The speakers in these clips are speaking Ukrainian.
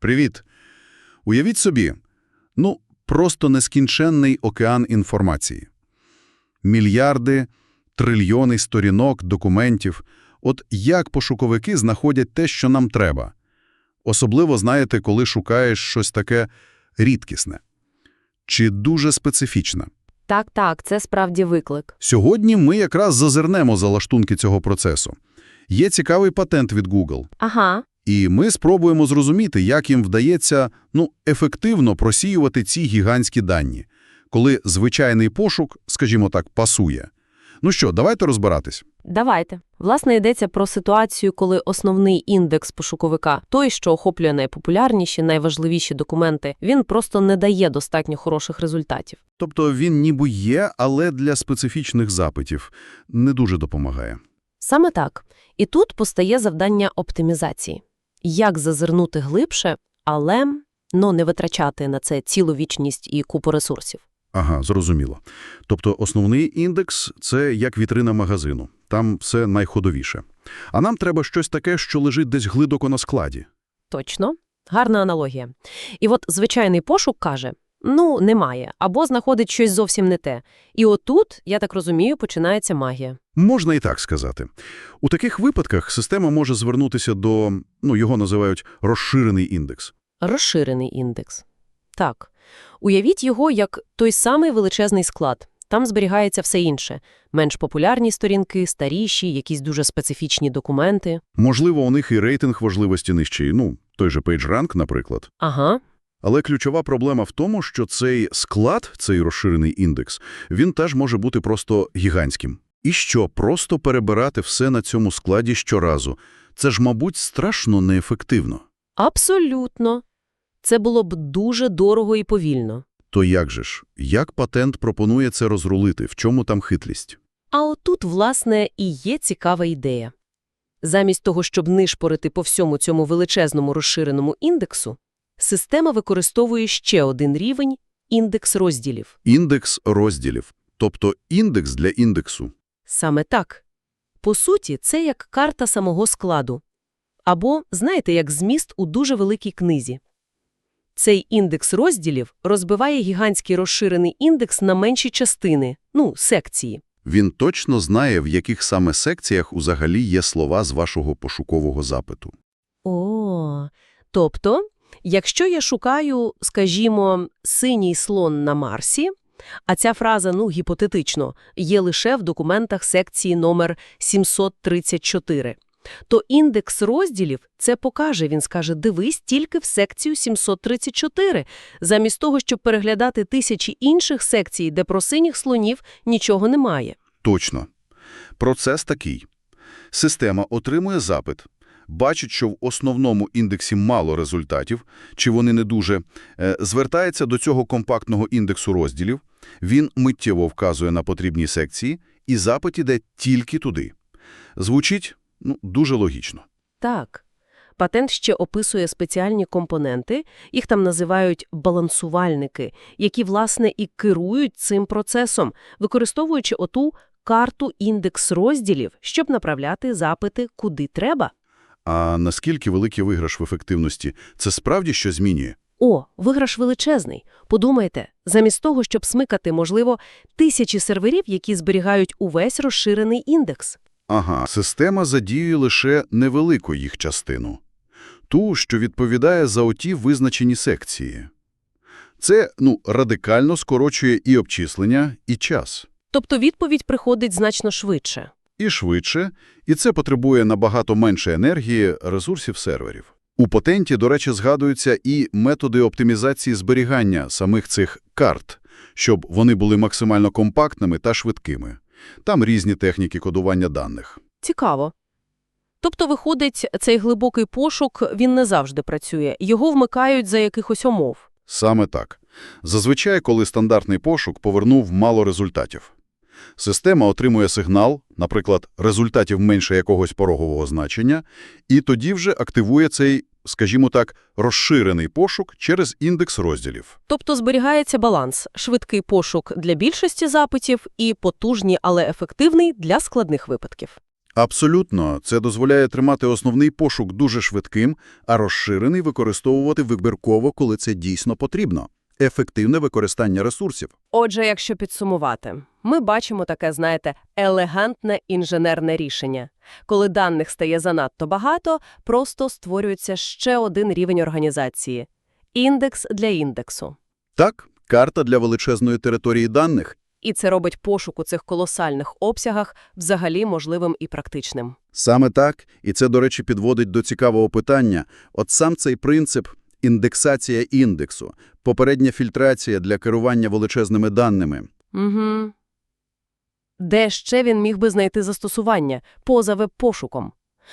Привіт. Уявіть собі, ну, просто нескінченний океан інформації. Мільярди, трильйони сторінок, документів. От як пошуковики знаходять те, що нам треба? Особливо, знаєте, коли шукаєш щось таке рідкісне. Чи дуже специфічне. Так, так, це справді виклик. Сьогодні ми якраз зазирнемо за лаштунки цього процесу. Є цікавий патент від Google. Ага, І ми спробуємо зрозуміти, як їм вдається ну, ефективно просіювати ці гігантські дані, коли звичайний пошук, скажімо так, пасує. Ну що, давайте розбиратись. давайте. Власне, йдеться про ситуацію, коли основний індекс пошуковика, той, що охоплює найпопулярніші, найважливіші документи, він просто не дає достатньо хороших результатів. Тобто він ніби є, але для специфічних запитів не дуже допомагає. Саме так. І тут постає завдання оптимізації. Як зазирнути глибше, але ну, не витрачати на це цілу вічність і купу ресурсів. Ага, зрозуміло. Тобто основний індекс – це як вітрина магазину. Там все найходовіше. А нам треба щось таке, що лежить десь глибоко на складі. Точно. Гарна аналогія. І от звичайний пошук каже, ну, немає, або знаходить щось зовсім не те. І отут, я так розумію, починається магія. Можна і так сказати. У таких випадках система може звернутися до, ну, його називають розширений індекс. Розширений індекс. Так. Уявіть його як той самий величезний склад. Там зберігається все інше. Менш популярні сторінки, старіші, якісь дуже специфічні документи. Можливо, у них і рейтинг важливості нижчий, ну, той же PageRank, наприклад. Ага, Але ключова проблема в тому, що цей склад, цей розширений індекс, він теж може бути просто гігантським. І що, просто перебирати все на цьому складі щоразу? Це ж, мабуть, страшно неефективно. абсолютно. Це було б дуже дорого і повільно. То як же ж? Як патент пропонує це розрулити? В чому там хитрість? А отут, власне, і є цікава ідея. Замість того, щоб нишпорити по всьому цьому величезному розширеному індексу, система використовує ще один рівень – індекс розділів. Індекс розділів. Тобто індекс для індексу. Саме так. По суті, це як карта самого складу. Або, знаєте, як зміст у дуже великій книзі. Цей індекс розділів розбиває гігантський розширений індекс на менші частини, ну, секції. Він точно знає, в яких саме секціях взагалі є слова з вашого пошукового запиту. О, тобто, якщо я шукаю, скажімо, синій слон на Марсі, а ця фраза, ну, гіпотетично, є лише в документах секції номер 734, то індекс розділів це покаже, він скаже, дивись тільки в секцію 734, замість того, щоб переглядати тисячі інших секцій, де про синіх слонів нічого немає. Точно. Процес такий. Система отримує запит, бачить, що в основному індексі мало результатів, чи вони не дуже, е, звертається до цього компактного індексу розділів, він миттєво вказує на потрібні секції, і запит іде тільки туди. Звучить ну, дуже логічно. Так. Патент ще описує спеціальні компоненти, їх там називають балансувальники, які, власне, і керують цим процесом, використовуючи оту карту індекс розділів, щоб направляти запити куди треба. А наскільки великий виграш в ефективності – це справді що змінює? О, виграш величезний. Подумайте, замість того, щоб смикати, можливо, тисячі серверів, які зберігають увесь розширений індекс. Ага, система задіює лише невелику їх частину. Ту, що відповідає за оті визначені секції. Це, ну, радикально скорочує і обчислення, і час. Тобто відповідь приходить значно швидше. І швидше, і це потребує набагато менше енергії, ресурсів серверів. У патенті, до речі, згадуються і методи оптимізації зберігання самих цих карт, щоб вони були максимально компактними та швидкими. Там різні техніки кодування даних. Цікаво. Тобто, виходить, цей глибокий пошук, він не завжди працює. Його вмикають за якихось умов. Саме так. Зазвичай, коли стандартний пошук повернув мало результатів. Система отримує сигнал, наприклад, результатів менше якогось порогового значення, і тоді вже активує цей, скажімо так, розширений пошук через індекс розділів. Тобто зберігається баланс – швидкий пошук для більшості запитів і потужний, але ефективний для складних випадків. Абсолютно. Це дозволяє тримати основний пошук дуже швидким, а розширений використовувати вибірково, коли це дійсно потрібно. Ефективне використання ресурсів. Отже, якщо підсумувати, ми бачимо таке, знаєте, елегантне інженерне рішення. Коли даних стає занадто багато, просто створюється ще один рівень організації – індекс для індексу. Так, карта для величезної території даних. І це робить пошук у цих колосальних обсягах взагалі можливим і практичним. Саме так, і це, до речі, підводить до цікавого питання. От сам цей принцип – індексація індексу, попередня фільтрація для керування величезними даними. Угу. Де ще він міг би знайти застосування поза веб-пошуком?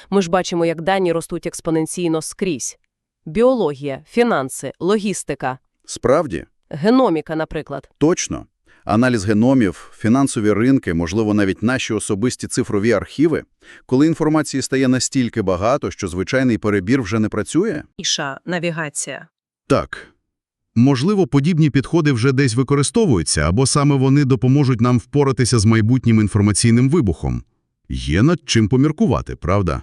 Ми ж бачимо, як дані ростуть експоненційно скрізь. Біологія, фінанси, логістика, Справді, геноміка, наприклад. точно. Аналіз геномів, фінансові ринки, можливо, навіть наші особисті цифрові архіви. Коли інформації стає настільки багато, що звичайний перебір вже не працює? Іша, навігація. Так. Можливо, подібні підходи вже десь використовуються, або саме вони допоможуть нам впоратися з майбутнім інформаційним вибухом. Є над чим поміркувати, правда?